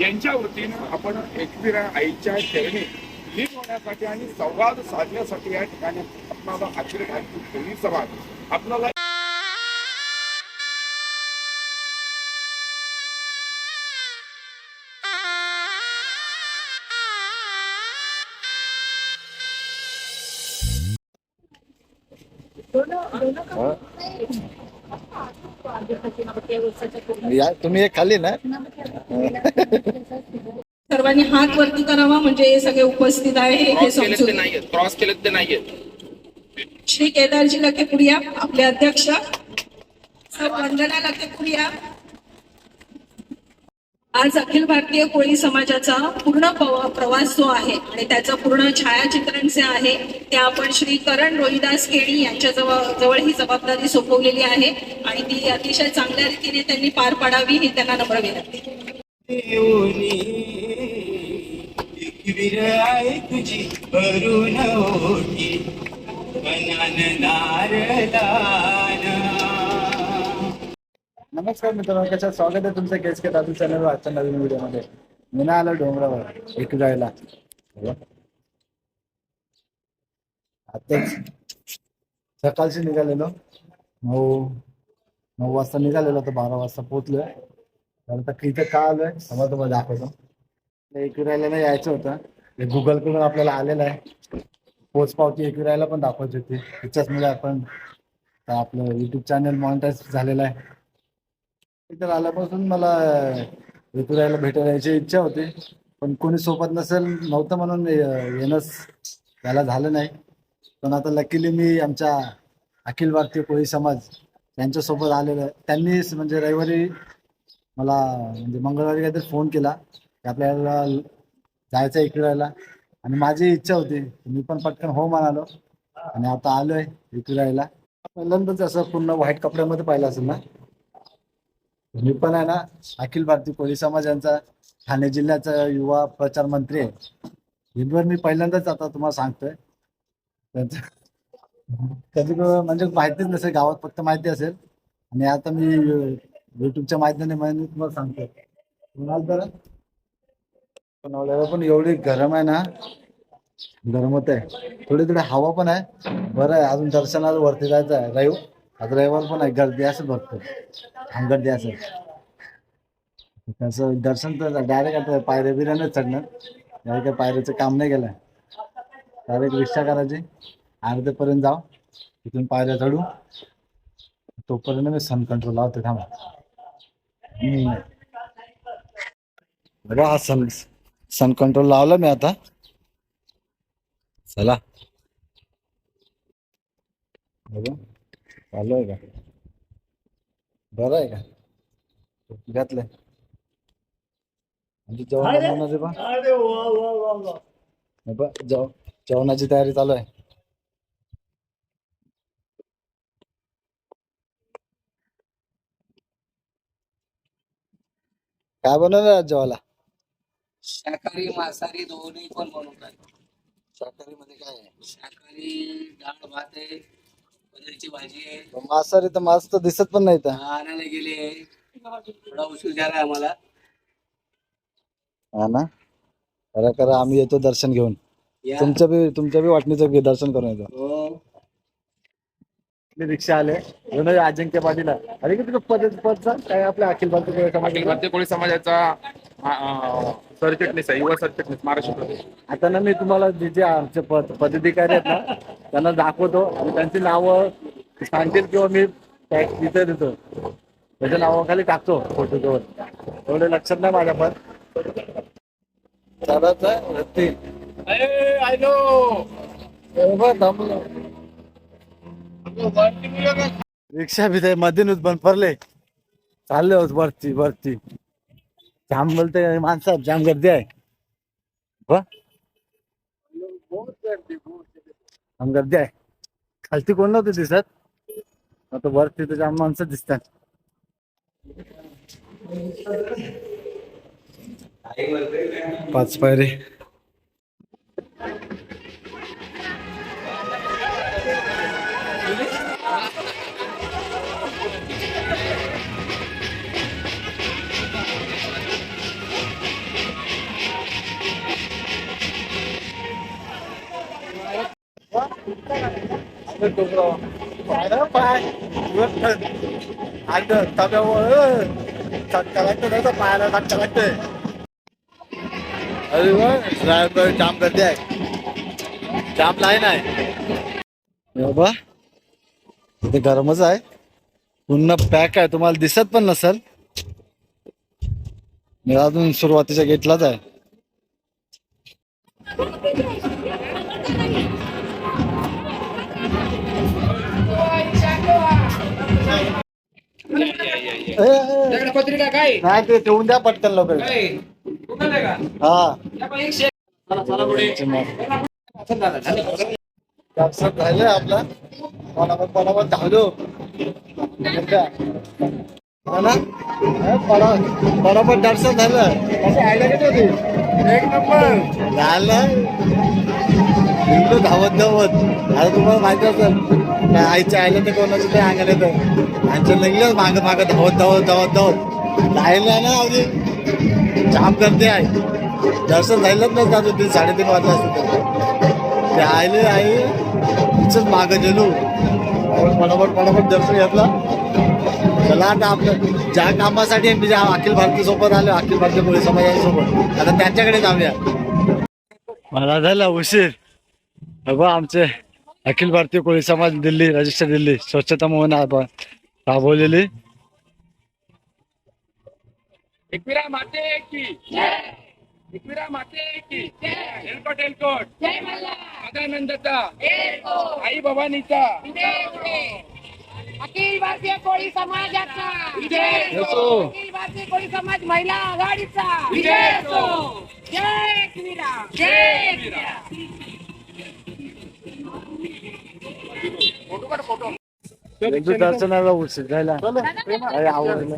यांच्या वतीनं आपण एकविरा आईच्या चरणी लीन होण्यासाठी आणि संवाद साधण्यासाठी या ठिकाणी आपणाला अखिल भारतीय पोलीस समाज आपल्याला या तुम्ही एक खाल्ली ना. सर्वांनी हात वरती करावा म्हणजे हे सगळे उपस्थित आहे हे क्रॉस केले ते समजून क्रॉस केले ते नाहीयेत. श्री केदारजी लखेपुरिया आपले अध्यक्ष. सर वंदना लखेपुरिया आज अखिल भारतीय कोळी समाजाचा पूर्ण प्रवास जो आहे आणि त्याचं पूर्ण छायाचित्रण जे आहे ते आपण श्री करण रोहिदास केणी यांच्या जवळ जवळ ही जबाबदारी सोपवलेली आहे आणि ती अतिशय चांगल्या रीतीने त्यांनी पार पाडावी ही त्यांना नम्र विनंती. नमस्कार मित्रांनो कशा स्वागत आहे तुमचं? केस के दादू चॅनलवर आजच्या नवीन व्हिडिओमध्ये. मी ना आलो डोंगरावर एक जायला. आताच सकाळशी निघालेलो. नऊ नऊ वाजता निघालेलो तर बारा वाजता पोहोचलोय. तर आता इथं का आलोय? समजा तुम्हाला दाखवतो. एकविरायला यायचं होतं. ते गुगलकडून आपल्याला आलेलं आहे. पोच पावती एकविरायला पण दाखवायची होती. त्याच्याचमुळे आपण आपलं युट्यूब चॅनल मॉनिटाईज झालेलं आहे. इथं आल्यापासून मला ऋतुरायला भेटायला याची इच्छा होती. पण कोणी सोबत नसेल नव्हतं म्हणून येणंच त्याला झालं नाही. पण आता लकीली मी आमच्या अखिल भारतीय कोळी समाज यांच्यासोबत आलेलं आहे त्यांनीच म्हणजे रविवारी मला म्हणजे मंगळवारी काहीतरी फोन केला की आपल्याला जायचं आहे राहायला आणि माझी इच्छा होती मी पण पटकन हो म्हणालो. आणि आता आलोय इकडे पहिल्यांदाच असं पूर्ण व्हाईट कपड्यामध्ये पाहिलं असेल ना? मी पण आहे ना अखिल भारतीय कोळी यांचा ठाणे जिल्ह्याचा युवा प्रचार मंत्री आहे. हिंदवर मी पहिल्यांदाच आता तुम्हाला सांगतोय. कधी म्हणजे माहितीच नसेल गावात फक्त माहिती असेल. आणि आता मी युट्यूबच्या माध्यमाने मी तुम्हाला सांगतोय. म्हणाल तर? पण एवढी गरम आहे ना गरम होत आहे. थोडी थोडी हवा पण आहे. बरं आहे अजून दर्शनाला वरती जायचं आहे. रविवार आज रविवार पण आहे गर्दी असेल भरपूर. गर्दी असेल. तसं दर्शन तर डायरेक्ट आता पायऱ्या बिऱ्यानेच चढणार. डायरेक्ट पायऱ्याचं काम नाही केलं. डायरेक्ट रिक्षा करायची. अर्धेपर्यंत जाऊ. तिथून पायऱ्या चढू. तोपर्यंत मी सन कंट्रोल लावते थांबा. हम्म. बघा हा सन सन कंट्रोल लावला मी आता. चला. बघा. चालू आहे का? बरं आहे का? घातलंय. म्हणजे जेवण बनवणार बा हे बघ, जेव जेवणाची तयारी चालू आहे. काय बनवलं आज जेवायला? शाकाहारी मांसाहारी दोन्ही पण बनवतात शाकाहारी मध्ये काय आहे? शाकाहारी डाळ भात आहे. पनीरची भाजी आहे. मांसाहारी तर मांस तर दिसत पण नाही तर आणायला गेले. थोडा उशीर झाला आम्हाला. हा ना? करा करा आम्ही येतो दर्शन घेऊन. या. तुमच्या बी तुमच्या बी वाटणीचं बी दर्शन करून येतो. हो. आपली रिक्षा आले. अजिंक्य पाटील अरे किती पद पदचा काय आपल्या अखिल भारतीय समाज कोळी समाजाचा सरचिटणीस आहे युवा सरचिटणीस महाराष्ट्र प्रदेश. आता ना मी तुम्हाला जे जे आमचे पद पदाधिकारी आहेत ना त्यांना दाखवतो आणि त्यांची नावं सांगतील किंवा मी टॅग तिथे देतो. त्याच्या नावाखाली टाकतो फोटो जवळ एवढे लक्षात नाही माझ्या पण. चालत रिक्षा भी मधूनच बंद पडले. चालले होत वरती वरती. जाम बोलते माणसात जाम गर्दी आहे. वा. जाम गर्दी आहे. खालती कोण नव्हते दिसत? आता वर तिथे जाम माणसं दिसतात. पाच पायरे. डोंगरावर पाय पाय आलं तब्यावर धक्का लागतो ना पायाला धक्का लागतोय अरे वा ड्रायव्हर जाम गर्दी आहे जाम लाईन आहे बाबा इथे गरमच आहे. पूर्ण पॅक आहे तुम्हाला दिसत पण नसेल. मी अजून सुरुवातीच्या गेटलाच आहे. पत्रिका काय? नाही ते ठेवून द्या पटकन लोक हा. जास्त झालंय आपला. पणावर पणावर धावलो हो ना? दर्शन झालं कशी आयडिया किती होती. एक नंबर झालं निघलो धावत धावत आता तुम्हाला माहिती असेल. आईच्या आईला तर कोणाचं ते अंगण येतं. आमच्या निघलं मागं मागं धावत धावत धावत धावत. राहिलं ना अगदी जाम करते आहे. दर्शन झालंच नसतं अजून तीन साडेतीन वाजता असते ते आईले आई तिचंच मागं गेलो. पटापट पटापट दर्शन घेतलं. चला आता आपलं ज्या कामासाठी आम्ही ज्या अखिल भारती सोबत आलो अखिल भारतीय पोलीस समाजासोबत आता त्यांच्याकडे जाऊया. मला झाला उशीर. बाबा आमचे अखिल भारतीय कोळी समाज दिल्ली रजिस्टर दिल्ली स्वच्छता राब- राबवलेली. एकविरा माते की. एकविरा माते की. एलकोट एलकोट सदानंदचा. आई भवानीचा. अखिल भारतीय कोळी समाजाचा. अखिल भारतीय कोळी समाज महिला आघाडीचा. जय एकविरा. जय दर्शनाला उशीर जायला आवडलं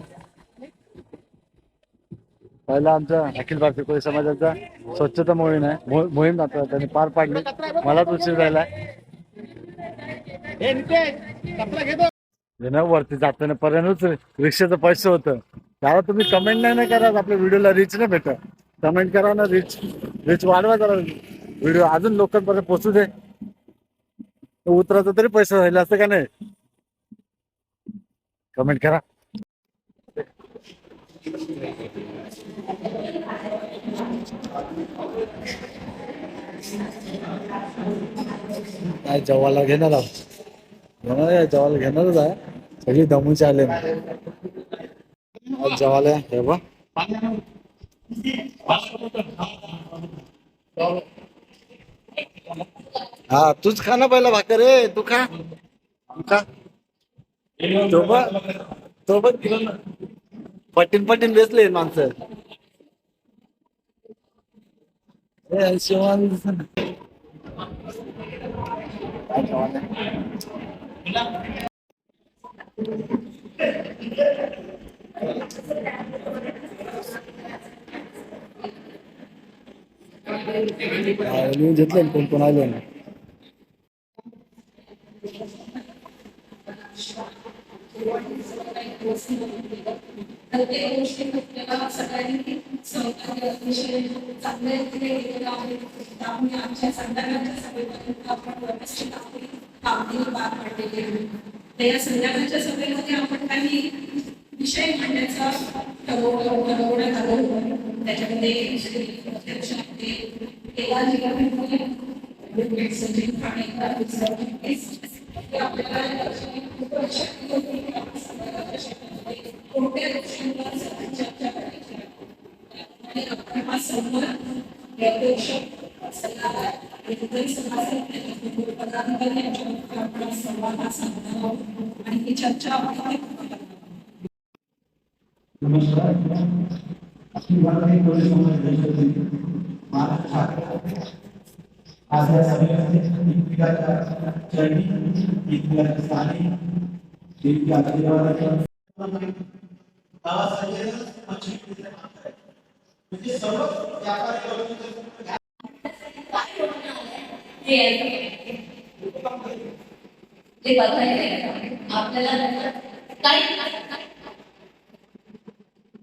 पहिला आमचा अखिल भारतीय कोळी समाजाचा स्वच्छता मोहीम आहे. मोहीम आता त्यांनी पार पाडली. मलाच उशीर ना वरती जाताना पर्यंतच रिक्षाचं पैसे होतं. त्याला तुम्ही कमेंट नाही ना करा. आपल्या व्हिडिओला रीच नाही भेटत. कमेंट करा ना रीच रीच वाढवा जरा. व्हिडिओ अजून लोकांपर्यंत पोचू दे. उतराचं तरी पैसे राहिले असतं का नाही? कमेंट करा. काय जेवायला घेणार आहोत. घेणार आहे जेवायला घेणारच आहे. सगळी दमूचे आले. आज जेवायला हे बा हा तूच खा ना पहिला भाकर रे तू खा. तू खा तो तो पटीन पटीन बेसले माणसं. ए, मी घेतले कोण कोण आले ना. प्रत्येक गोष्टी आपल्याला सगळ्यांनी सहकार्य अतिशय चांगल्या रीतीने केलेलं आहे त्यामुळे आमच्या संध्याकाळच्या सभेपर्यंत आपण व्यवस्थित आपली कामगिरी पार पाडलेली आहे तर या सभेमध्ये आपण काही विषय मांडण्याचा ठरवलं ठरवण्यात आलं होतं त्याच्यामध्ये अध्यक्ष आपले संजीव ठाणेकर, आपल्याला लक्षात होती की आपण संदर्भाच्या सभेमध्ये कोणत्या गोष्टींवर चर्चा करायची आहे. आणि आपण हा नमस्कार सल्लागार आणि आपण संवाद हा साधणार आहोत. आणि ही चर्चा आपण समाज देशातील आज या सभेमध्ये एकमेकाच्या चरणी एकमेकाच्या स्थानी एकमेकाच्या म्हणजे सर्व ते आपल्याला काही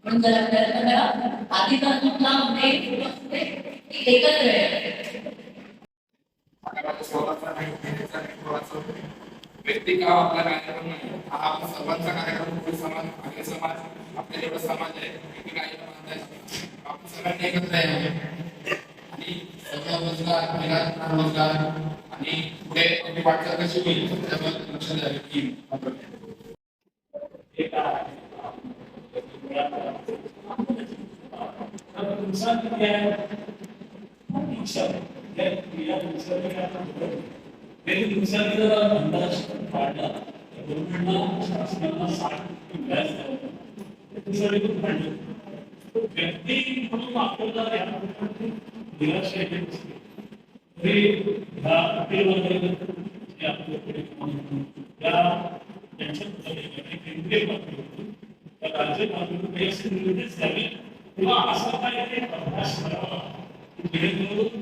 पण जर आपल्याला आधी तर व्यक्ती गाव आपला कार्यक्रम नाही हा आपला सर्वांचा कार्यक्रम म्हणजे समाज आर्य समाज आपल्या जेवढा समाज आहे व्यक्ती कार्यक्रम आहे आपण सगळ्यांनी एकत्र यावे आणि सर्व रोजगार निराधार रोजगार आणि पुढे आपली वाटचाल कशी होईल त्यावर लक्ष द्यावे की आपण व्यक्ती म्हणून आपल्याला निराश तरी ह्या जे आपल्याकडे त्या त्यांच्या केंद्रीय पातळीवर त्या राज्य पातळीवर काही असे निर्देश द्यावे किंवा असा काय ते अभ्यास करावा जेणेकरून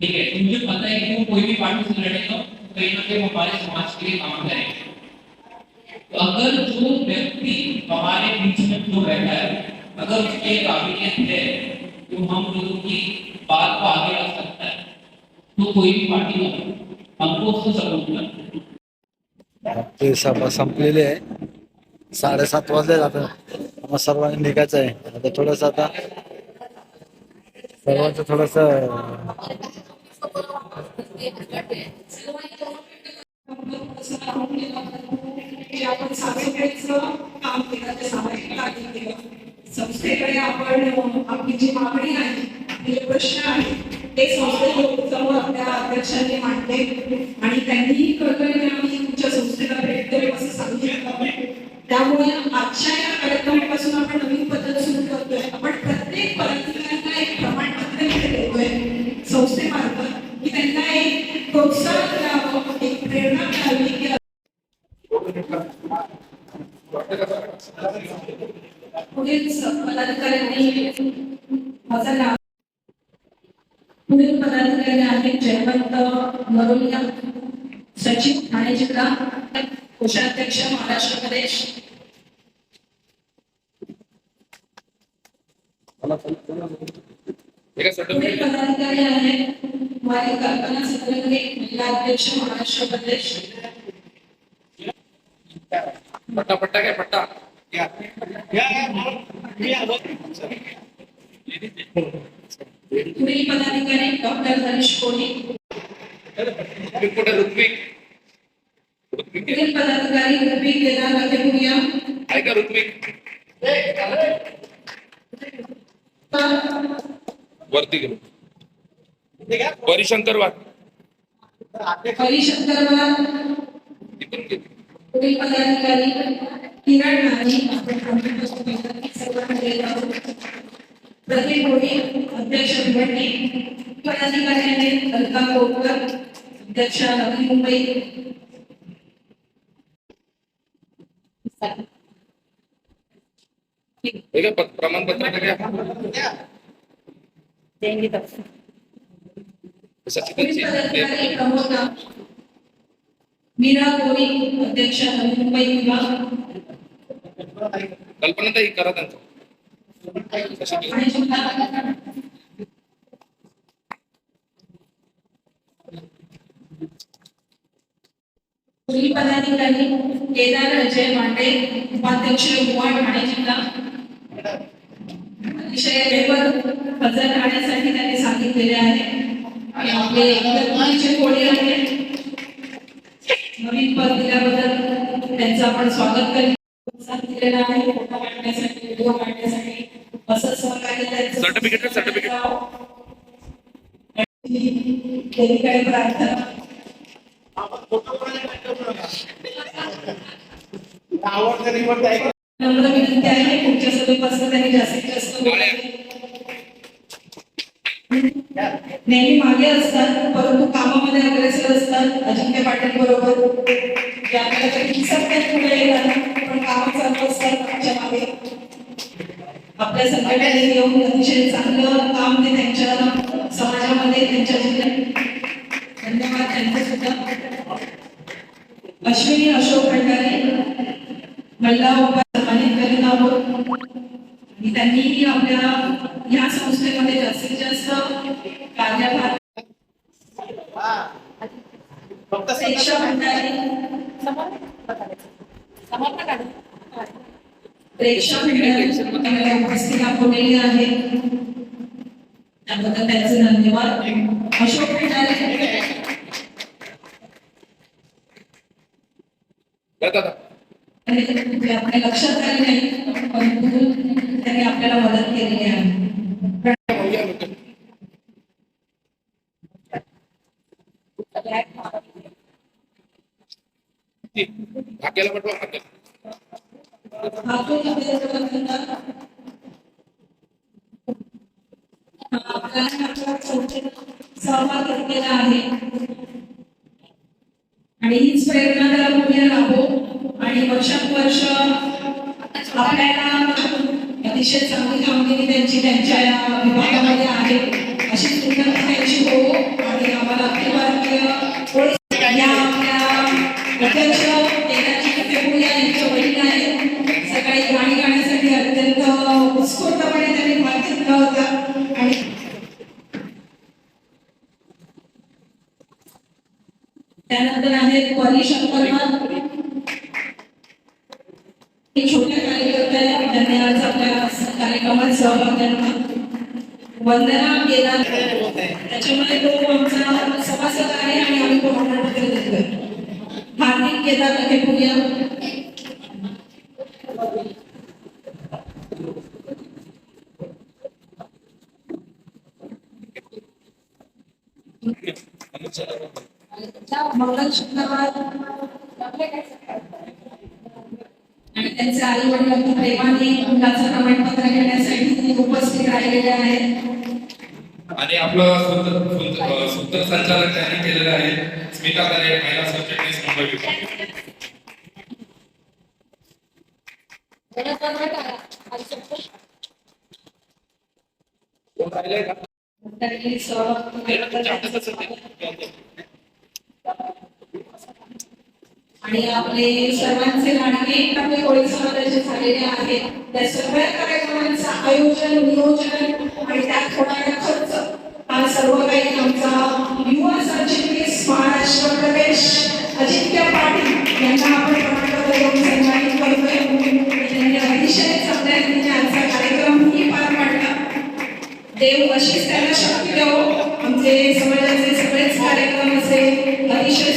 ठीक है तो मुझे पता है कि वो कोई भी पार्टी से लड़ेगा कहीं ना कहीं वो हमारे समाज के लिए काम करेगा तो अगर जो व्यक्ति हमारे बीच में जो बैठा है अगर उसके काबिलियत है तो हम लोगों की बात को आगे रख सकता है। तो कोई भी पार्टी हो हमको उसको सपोर्ट करना है ते सभा संपलेली आहे. साडेसात वाजले जातात मग सर्वांनी निघायचं आहे. आता थोडंसं आता सर्वांचं थोडस आपण सामाजिकतेचं काम केलं ते सामाजिक कार्य केलं संस्थेकडे आपण आपली जी मागणी आहे जे प्रश्न आहे ते संस्थेसमोर आपल्या अध्यक्षांनी मांडले आणि त्यांनी कळकळी आम्ही तुमच्या संस्थेला भेट देऊ असं सांगितलं त्यामुळे आजच्या या कार्यक्रमापासून आपण नवीन पद्धत सुरू करतोय आपण प्रत्येक पदाधिकाऱ्यांना एक प्रमाणपत्र इथे देतोय संस्थेमार्फत की त्यांना एक प्रोत्साहन मिळावं एक प्रेरणा मिळावी की पुढील पदाधिकाऱ्यांनी माझा नाव पुढील पदाधिकारी आहेत जयवंत नरोलिया सचिव ठाणे जिल्हा कोषाध्यक्ष महाराष्ट्र प्रदेश. पुढील पदाधिकारी आहेत माझी कल्पना सतरंगे महिला अध्यक्ष महाराष्ट्र प्रदेश. पट्टा पट्टा काय पट्टा. पुढील पदाधिकारी डॉक्टर हरीश कोणी ऋत्विक कुठे ऋत्विक ऋत्विक आहे. पुढील पदाधिकारी ऋत्विक केदार लखेपुरिया ऐका ऋत्विक वरती गेलो परिशंकर वाट हरिशंकर तिथून गेली पुढील पदाधिकारी किरण नानी आपण आमच्यापासून पहिल्यांदा सर्वांना देत आहोत प्रदीप होळी अध्यक्ष भिवंडी पदाधिकारी आहेत अलका कोरकर अध्यक्ष नवी मुंबई. हे काय पत- प्रमाणपत्र प्रमोद नाथ. मीरा कोळी अध्यक्ष मुंबई विभाग। कल्पना ताई करा त्यांचं. पुढील पदाधिकारी केदार अजय मांडे उपाध्यक्ष युवा ठाणे जिल्हा अतिशय हजर सांगितलेले आहे. आणि आपले गणपतीचे कोळी आहेत नवीन पद दिल्याबद्दल त्यांचं आपण स्वागत करीत दिलेलं आहे. फोटो काढण्यासाठी व्हिडिओ काढण्यासाठी. असं सहकार्य certificate. देवीकडे प्रार्थना? नम्र विनंती आहे. पुढच्या सभेपासून त्यांनी जास्तीत जास्त. नेहमी मागे असतात परंतु कामामध्ये अग्रेसर असतात अजिंक्य पाटील बरोबर. जे आपल्याला कधी दिसत नाही पुढे येतात पण चालू असतात आमच्या मागे. आपल्या संघटनेने येऊन अतिशय चांगलं काम ते त्यांच्या समाजामध्ये त्यांच्या जिल्ह्यात धन्यवाद त्यांचे सुद्धा अश्विनी अशोक भंडारे महिला उपाय सन्मानित करीत आहोत त्यांनीही आपल्या या संस्थेमध्ये जास्तीत जास्त कार्यभार प्रेक्षा भंडारे. प्रेक्षा भंडारे उपस्थित दाखवलेली आहे त्याबद्दल त्यांचे धन्यवाद. अशोक भंडारे. आपल्या लक्षात आले नाही परंतु त्यांनी आपल्याला मदत केलेली आहे भाग्याला म्हटलं भाग्याला हातून आपल्याला आपल्याला आपल्या संस्थेत सहभाग घेतलेला आहे आणि हीच प्रेरणा त्याला पुढे राहो आणि वर्षात वर्ष आपल्याला अतिशय चांगली कामगिरी त्यांची त्यांच्या या विभागामध्ये आहे अशी सुंदर त्यांची हो आणि आम्हाला अखिल भारतीय पोलीस या आपल्या अध्यक्ष नेताजी फेपुरिया यांच्या वडील आहेत सकाळी गाणी गाण्यासाठी अत्यंत उत्स्फूर्तपणे त्यांनी भाग घेतला होता आणि त्यानंतर आहेत परी शंकरनाथ हे छोट्या कार्यकर्त्या आहेत. त्यांनी आज आपल्या कार्यक्रमात सहभाग घेतला गेला त्याच्यामुळे त्याच्यामध्ये तो आमचा सभासद आहे आणि आम्ही तो प्रमाणपत्र देतोय हार्दिक केदार लखेपुरिया मंगल शुक्रवार. आणि त्यांचे आई वडील प्रेमाने मुलाचं प्रमाणपत्र घेण्यासाठी उपस्थित राहिलेले आहेत. आपलं सुंदर सुंदर संचालक त्यांनी केलेलं आहे. स्मिता दरे महिला सरचिटणीस मुंबई आणि आपले सर्वांचे लाडके आपले कोळी समाजाचे झालेले आहेत. त्या सगळ्या कार्यक्रमांचं आयोजन नियोजन आणि त्यात होणारा खर्च आज सर्व काही आमचा युवा सरचिटणीस महाराष्ट्र प्रदेश अजिंक्य पाटील यांना आपण प्रमाणपत्र देऊन सन्मानित करतोय. त्यांनी अतिशय चांगल्या रीतीने आजचा कार्यक्रमही पार पाडला. देव अशीच त्यांना शक्ती द्यावं आमचे समाजाचे सगळेच कार्यक्रम असे अतिशय